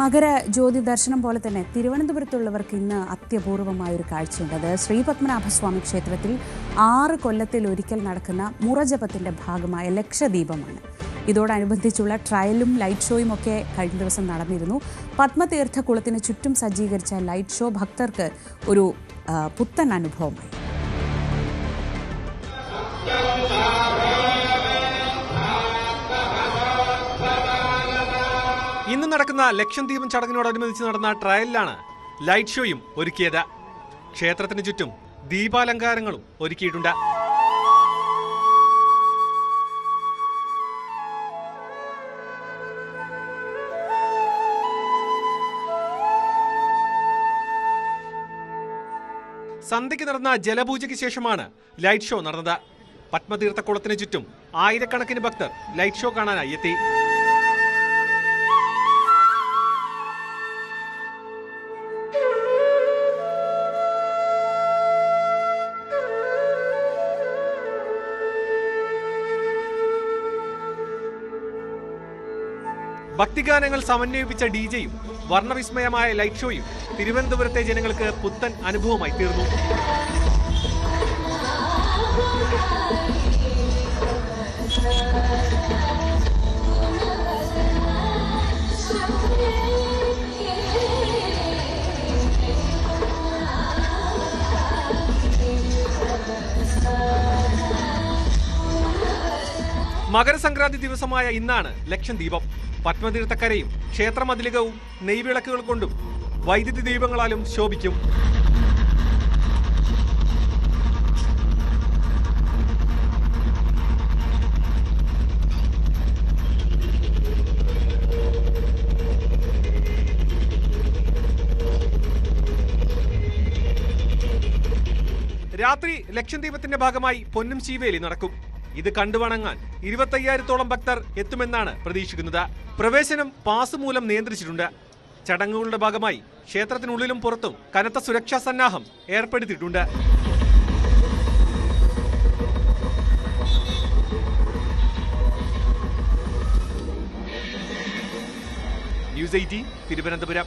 മകര ജ്യോതി ദർശനം പോലെ തന്നെ തിരുവനന്തപുരത്തുള്ളവർക്ക് ഇന്ന് അത്യപൂർവമായ ഒരു കാഴ്ചയുണ്ട്. അത് ശ്രീപത്മനാഭസ്വാമി ക്ഷേത്രത്തിൽ ആറ് കൊല്ലത്തിൽ ഒരിക്കൽ നടക്കുന്ന മുറജപത്തിന്റെ ഭാഗമായ ലക്ഷദീപമാണ്. ഇതോടനുബന്ധിച്ചുള്ള ട്രയലും ലൈറ്റ് ഷോയും ഒക്കെ കഴിഞ്ഞ ദിവസം നടന്നിരുന്നു. പത്മതീർത്ഥ കുളത്തിന് ചുറ്റും സജ്ജീകരിച്ച ലൈറ്റ് ഷോ ഭക്തർക്ക് ഒരു പുത്തൻ അനുഭവമായി. ഇന്ന് നടക്കുന്ന ലക്ഷദ്വീപം ചടങ്ങിനോടനുബന്ധിച്ച് നടന്ന ട്രയലിലാണ് ലൈറ്റ് ഷോയും ഒരുക്കിയത്. ക്ഷേത്രത്തിന് ചുറ്റും ദീപാലങ്കാരങ്ങളും ഒരുക്കിയിട്ടുണ്ട്. സന്ധ്യയ്ക്ക് നടന്ന ജലപൂജയ്ക്ക് ശേഷമാണ് ലൈറ്റ് ഷോ നടന്നത്. പത്മതീർത്ഥക്കുളത്തിന് ചുറ്റും ആയിരക്കണക്കിന് ഭക്തർ ലൈറ്റ് ഷോ കാണാനായി എത്തി. ഭക്തിഗാനങ്ങൾ സമന്വയിപ്പിച്ച ഡി ജെയും വർണവിസ്മയമായ ലൈറ്റ് ഷോയും തിരുവനന്തപുരത്തെ ജനങ്ങൾക്ക് പുത്തൻ അനുഭവമായി തീർന്നു. മകരസംക്രാന്തി ദിവസമായ ഇന്നാണ് ലക്ഷം ദീപം. പത്മതീർത്ഥക്കരയും ക്ഷേത്രമതിലികവും നെയ്വിളക്കുകൾ കൊണ്ടും വൈദ്യുതി ദീപങ്ങളാലും ശോഭിക്കും. രാത്രി ലക്ഷദ്വീപത്തിന്റെ ഭാഗമായി പൊന്നും ശീവേലി നടക്കും. ഇത് കണ്ടുവണങ്ങാൻ ഇരുപത്തയ്യായിരത്തോളം ഭക്തർ എത്തുമെന്നാണ് പ്രതീക്ഷിക്കുന്നത്. പ്രവേശനം പാസ് മൂലം നിയന്ത്രിച്ചിട്ടുണ്ട്. ചടങ്ങുകളുടെ ഭാഗമായി ക്ഷേത്രത്തിനുള്ളിലും പുറത്തും കനത്ത സുരക്ഷാ സന്നാഹം ഏർപ്പെടുത്തിയിട്ടുണ്ട്. News eighteen Thiruvananthapuram.